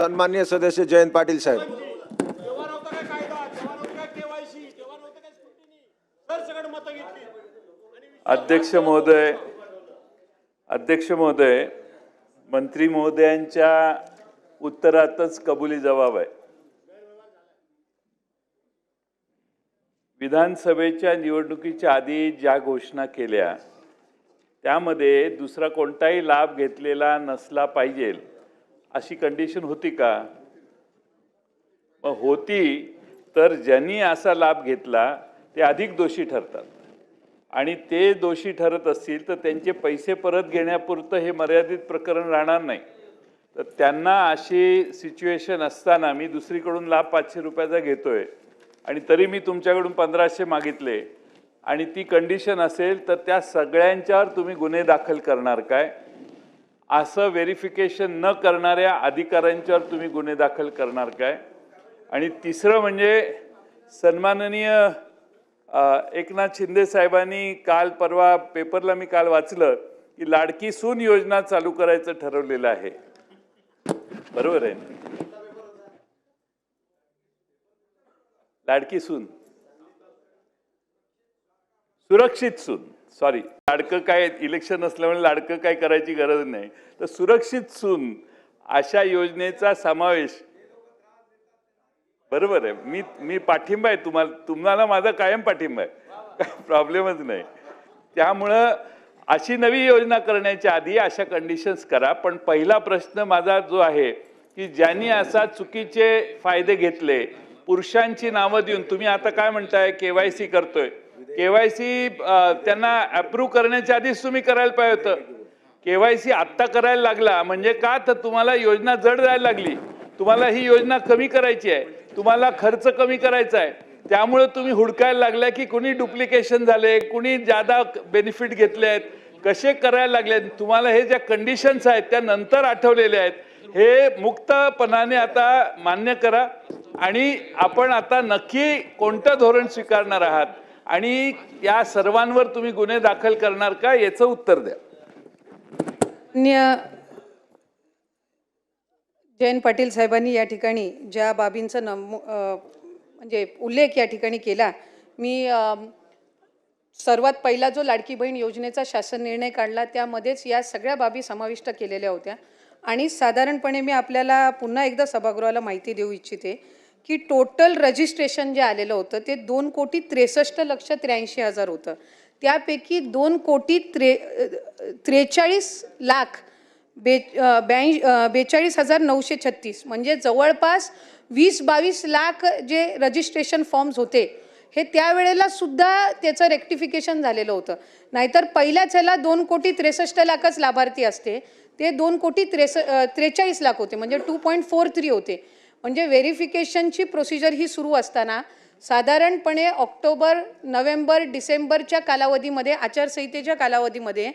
सन्मान्य सदस्य जयंत पाटील साहेब. अध्यक्ष महोदय अध्यक्ष महोदय मंत्री महोदयांच्या उत्तरातच कबुली जबाब आहे. विधानसभेच्या निवडणुकीच्या आधी ज्या घोषणा केल्या त्यामध्ये दुसरा कोणताही लाभ घेतलेला नसला पाहिजे. अशी कंडिशन होती का? मग होती तर ज्यांनी असा लाभ घेतला ते अधिक दोषी ठरतात. आणि ते दोषी ठरत असतील तर त्यांचे पैसे परत घेण्यापुरतं हे मर्यादित प्रकरण राहणार नाही. तर त्यांना अशी सिच्युएशन असताना मी दुसरीकडून लाभ पाचशे रुपयाचा घेतोय. आणि तरी मी तुमच्याकडून पंधराशे मागितले. आणि ती कंडिशन असेल तर त्या सगळ्यांच्यावर तुम्ही गुन्हे दाखल करणार काय? असं व्हेरिफिकेशन न करणाऱ्या अधिकाऱ्यांच्यावर तुम्ही गुन्हे दाखल करणार काय? आणि तिसरं म्हणजे सन्माननीय एकनाथ शिंदे साहेबांनी काल परवा पेपरला मी काल वाचलं की लाडकी सून योजना चालू करायचं ठरवलेलं आहे. बरोबर आहे? लाडकी सून. सुरक्षित सून. सॉरी लाडकं काय इलेक्शन असल्यामुळे लाडकं काय करायची गरज नाही. तर सुरक्षित सून अशा योजनेचा समावेश बरोबर आहे. मी मी पाठिंबा आहे तुम्हाला तुम्हाला माझा कायम पाठिंबा आहे. काय प्रॉब्लेमच नाही. त्यामुळं अशी नवी योजना करण्याच्या आधी अशा कंडिशन्स करा. पण पहिला प्रश्न माझा जो आहे की ज्यांनी असा चुकीचे फायदे घेतले पुरुषांची नावं देऊन तुम्ही आता काय म्हणताय? केवायसी करतोय. केवायसी त्यांना अप्रूव्ह करण्याच्या आधीच तुम्ही करायला पाहिजे होतं. केवायसी आत्ता करायला लागला म्हणजे का तर तुम्हाला योजना जड जायला लागली. तुम्हाला ही योजना कमी करायची आहे. तुम्हाला खर्च कमी करायचा आहे. त्यामुळे तुम्ही हुडकायला लागल्या की कुणी डुप्लिकेशन झाले कुणी जादा बेनिफिट घेतले आहेत कसे करायला लागले तुम्हाला हे ज्या कंडिशन्स आहेत त्या नंतर आठवलेल्या आहेत. हे मुक्तपणाने आता मान्य करा. आणि आपण आता नक्की कोणतं धोरण स्वीकारणार आहात? आणि या सर्वांवर तुम्ही गुन्हे दाखल करणार का याचं उत्तर द्या. जयंत पाटील साहेबांनी या ठिकाणी ज्या बाबींचा नमू म्हणजे उल्लेख या ठिकाणी केला मी सर्वात पहिला जो लाडकी बहीण योजनेचा शासन निर्णय काढला त्यामध्येच या सगळ्या बाबी समाविष्ट केलेल्या होत्या. आणि साधारणपणे मी आपल्याला पुन्हा एकदा सभागृहाला माहिती देऊ इच्छिते. की टोटल रजिस्ट्रेशन जे आलेलं होतं ते दोन कोटी त्रेसष्ट लक्ष त्र्याऐंशी हजार होतं. त्यापैकी दोन कोटी त्रे त्रेचाळीस लाख बे ब्याऐंशी बेचाळीस हजार नऊशे छत्तीस म्हणजे जवळपास वीस बावीस लाख जे रजिस्ट्रेशन फॉर्म्स होते हे त्यावेळेला सुद्धा त्याचं रेक्टिफिकेशन झालेलं होतं. नाहीतर पहिल्याच ह्याला दोन कोटी त्रेसष्ट लाखच लाभार्थी असते. ते दोन कोटी त्रेस त्रेचाळीस लाख होते म्हणजे टू पॉईंट फोर थ्री होते. म्हणजे व्हेरिफिकेशनची प्रोसिजर ही सुरू असताना साधारणपणे ऑक्टोबर नोव्हेंबर डिसेंबरच्या कालावधीमध्ये आचारसंहितेच्या कालावधीमध्ये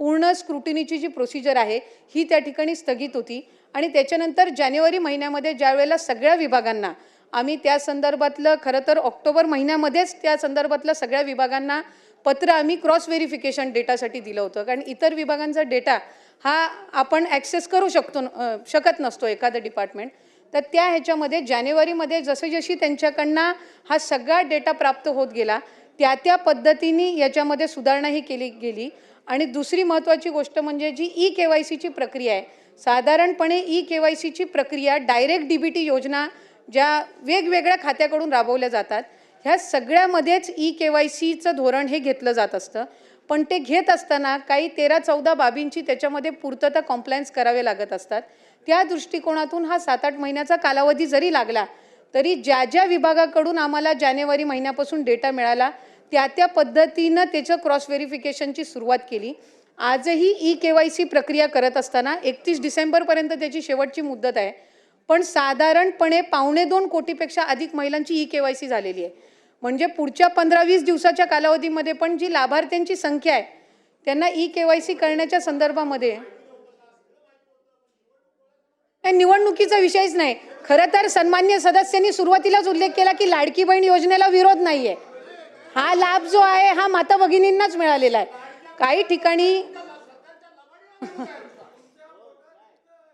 पूर्ण स्क्रुटिनीची जी प्रोसिजर आहे ही त्या ठिकाणी स्थगित होती. आणि त्याच्यानंतर जानेवारी महिन्यामध्ये ज्यावेळेला सगळ्या विभागांना आम्ही त्या संदर्भातलं खरं तर ऑक्टोबर महिन्यामध्येच त्या संदर्भातलं सगळ्या विभागांना पत्र आम्ही क्रॉस व्हेरिफिकेशन डेटासाठी दिलं होतं. कारण इतर विभागांचा डेटा हा आपण ॲक्सेस करू शकतो न- शकत नसतो एखादं डिपार्टमेंट. तर त्या ह्याच्यामध्ये जानेवारीमध्ये जसं जशी त्यांच्याकडनं हा सगळा डेटा प्राप्त होत गेला त्या त्या पद्धतीने याच्यामध्ये सुधारणाही केली गेली. आणि दुसरी महत्त्वाची गोष्ट म्हणजे जी ई के वाय सीची प्रक्रिया आहे साधारणपणे ई के वाय सीची प्रक्रिया डायरेक्ट डी बी टी योजना ज्या वेगवेगळ्या खात्याकडून राबवल्या जातात ह्या सगळ्यामध्येच ई के वाय सीचं धोरण हे घेतलं जात असतं. पण ते घेत असताना काही तेरा चौदा बाबींची त्याच्यामध्ये पूर्तता कॉम्प्लायन्स करावे लागत असतात. त्या दृष्टिकोनातून हा सात आठ महिन्याचा कालावधी जरी लागला तरी ज्या ज्या विभागाकडून आम्हाला जानेवारी महिन्यापासून डेटा मिळाला त्या त्या पद्धतीनं त्याचं क्रॉस व्हेरिफिकेशनची सुरुवात केली. आजही ई के वाय सी प्रक्रिया करत असताना एकतीस डिसेंबरपर्यंत त्याची शेवटची मुदत आहे. पण साधारणपणे पावणे दोन कोटीपेक्षा अधिक महिलांची ई के वाय सी झालेली आहे. म्हणजे पुढच्या पंधरा वीस दिवसाच्या कालावधीमध्ये पण जी लाभार्थ्यांची संख्या आहे त्यांना ई के वाय सी करण्याच्या संदर्भामध्ये निवडणुकीचा विषयच नाही. खरं तर सन्मान्य सदस्यांनी सुरुवातीलाच उल्लेख केला की लाडकी बहीण योजनेला विरोध नाहीये. हा लाभ जो आहे हा माता भगिनींनाच मिळालेला आहे. काही ठिकाणी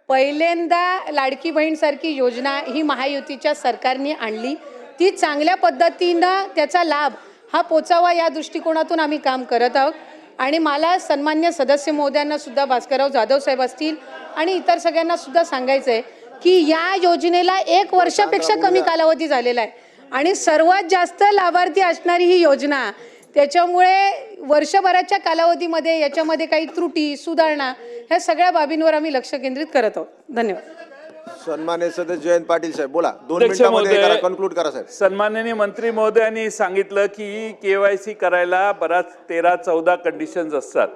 पहिल्यांदा लाडकी बहीणसारखी योजना ही महायुतीच्या सरकारने आणली. ती चांगल्या पद्धतीनं त्याचा लाभ हा पोचावा या दृष्टिकोनातून आम्ही काम करत आहोत. आणि मला सन्मान्य सदस्य महोदयांना सुद्धा भास्करराव जाधव साहेब असतील आणि इतर सगळ्यांना सुद्धा सांगायचं आहे की या योजनेला एक वर्षापेक्षा कमी कालावधी झालेला आहे. आणि सर्वात जास्त लाभार्थी असणारी ही योजना त्याच्यामुळे वर्षभराच्या कालावधीमध्ये याच्यामध्ये काही त्रुटी सुधारणा ह्या सगळ्या बाबींवर आम्ही लक्ष केंद्रित करत आहोत. धन्यवाद. सन्मान्य सदस्य जयंत पाटील साहेब बोला. दोन अध्यक्ष मिनिटांमध्ये महोदय, कन्क्लूड करा साहेब. सन्माननीय मंत्री महोदयांनी सांगितलं की के वाय सी करायला बराच तेरा चौदा कंडिशन्स असतात.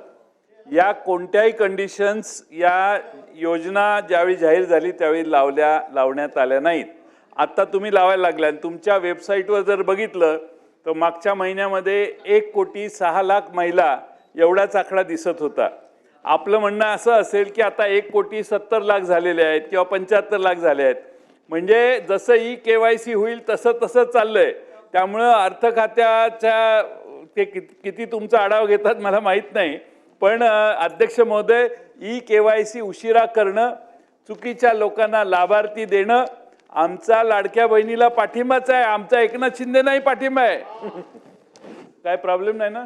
या कोणत्याही कंडिशन्स या योजना ज्यावेळी जाहीर झाली त्यावेळी लावल्या लावण्यात आल्या नाहीत. आत्ता तुम्ही लावायला लागल्या आणि तुमच्या वेबसाईटवर जर बघितलं तर मागच्या महिन्यामध्ये एक कोटी सहा लाख महिला एवढाच आकडा दिसत होता. आपलं म्हणणं असं असेल की आता एक कोटी सत्तर लाख झालेले आहेत किंवा पंच्याहत्तर लाख झाले आहेत. म्हणजे जसं ई के वाय सी होईल तसं तसं चाललंय. त्यामुळं अर्थ खात्याच्या ते कित- किती तुमचा आढावा घेतात मला माहीत नाही. पण अध्यक्ष महोदय ई के वाय सी उशिरा करणं चुकीच्या लोकांना लाभार्थी देणं आमचा लाडक्या बहिणीला पाठिंबाच आहे. आमचा एकनाथ शिंदे नाही पाठिंबा आहे. काय प्रॉब्लेम नाही ना?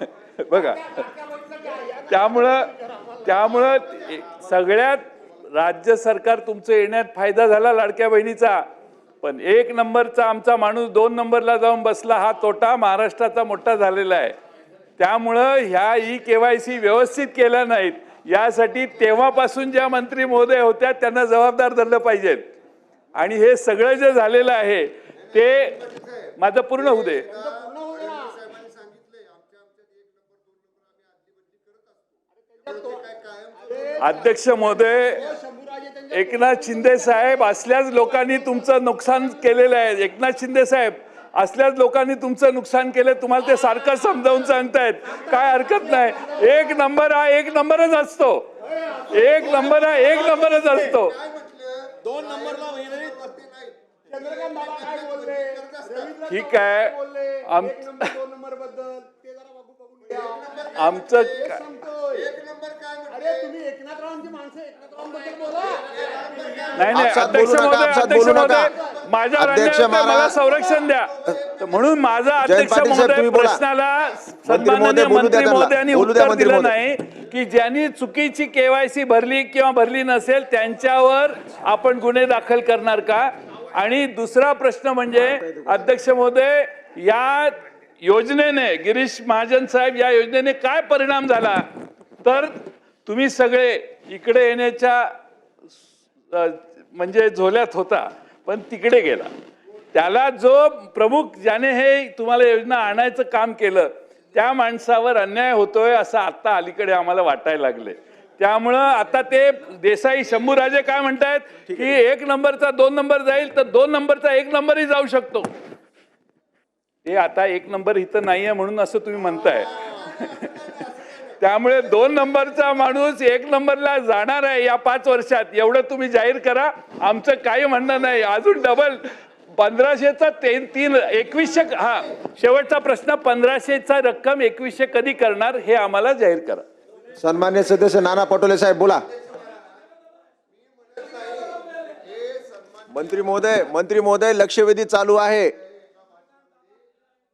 बघा. त्यामुळं त्यामुळं सगळ्यात राज्य सरकार तुमचं येण्यात फायदा झाला लाडक्या बहिणीचा. पण एक नंबरचा आमचा माणूस दोन नंबरला जाऊन बसला हा तोटा महाराष्ट्राचा मोठा झालेला आहे. त्यामुळं ह्या ई के वाय सी व्यवस्थित केल्या नाहीत. यासाठी तेव्हापासून ज्या मंत्री महोदय होत्या त्यांना जबाबदार धरलं पाहिजेत. आणि हे सगळं जे झालेलं आहे ते माझं पूर्ण होऊ दे. अध्यक्ष महोदय एकनाथ शिंदे साहेब असल्याच लोकांनी तुमचं नुकसान केलेलं आहे. एकनाथ शिंदे साहेब असल्याच लोकांनी तुमचं नुकसान केलं तुम्हाला ते सारखं समजावून सांगतायत. काय हरकत नाही. एक नंबर हा एक नंबरच असतो. एक नंबर हा एक नंबरच असतो. दोन नंबरला रवींद्र ठीक आहे. आम- आमचं ते का- सांगतोय. अरे तुम्ही एकनाथरावांची माणसं एकनाथरावांबद्दल बोला नाही नाही आपसात अध्यक्ष बोलू नका, महोदय आपसात अध्यक्ष बोलू नका. महोदय माझ्यावर अध्यक्ष अन्याय होतोय, मला संरक्षण द्या तर म्हणून माझा अध्यक्ष पाटील साहेब, महोदय तुम्ही बोला. प्रश्नाला महोदय सन्माननीय बोलू द्या मंत्री त्यांना. महोदयांनी बोलू द्या उत्तर मंत्री दिलं महोदय. नाही की ज्यांनी चुकीची केवायसी भरली किंवा भरली नसेल त्यांच्यावर आपण गुन्हे दाखल करणार का आणि दुसरा प्रश्न म्हणजे अध्यक्ष महोदय या योजनेने गिरीश महाजन साहेब या योजनेने काय परिणाम झाला? तर तुम्ही सगळे इकडे येण्याच्या म्हणजे झोल्यात होता पण तिकडे गेला. त्याला जो प्रमुख ज्याने हे तुम्हाला योजना आणायचं काम केलं त्या माणसावर अन्याय होतोय असं आता अलीकडे आम्हाला वाटायला लागले. त्यामुळं आता ते देसाई शंभूराजे काय म्हणतायत की एक नंबरचा दोन नंबर जाईल तर दोन नंबरचा एक नंबरही जाऊ शकतो. ते आता एक नंबर इथं नाहीये म्हणून असं तुम्ही म्हणताय. त्यामुळे दोन नंबरचा माणूस एक नंबरला जाणार आहे या पाच वर्षात. एवढं तुम्ही जाहीर करा. आमचं काही म्हणणं नाही. अजून डबल पंधराशेचा ते तीन एकवीसशे हा शेवटचा प्रश्न पंधराशेचा रक्कम एकवीसशे कधी करणार हे आम्हाला जाहीर करा. सन्मान्य सदस्य नाना पटोले साहेब बोला. मंत्री महोदय मंत्री महोदय लक्षवेधी चालू आहे.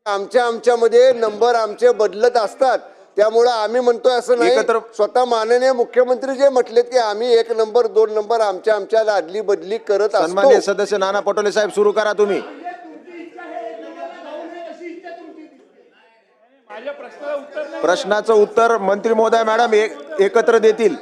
आमच्या आमच्यामध्ये नंबर आमचे बदलत असतात. त्यामुळं आम्ही म्हणतोय असं नाही एकत्र- स्वतः माननीय मुख्यमंत्री जे म्हटलेत की आम्ही एक नंबर दोन नंबर आमच्या आमच्या आदली बदली करत सन्मान्य असतो सदस्य नाना पटोले साहेब सुरू करा तुम्ही. प्रश्नाचं उत्तर मंत्री महोदय मॅडम एक- एकत्र देतील.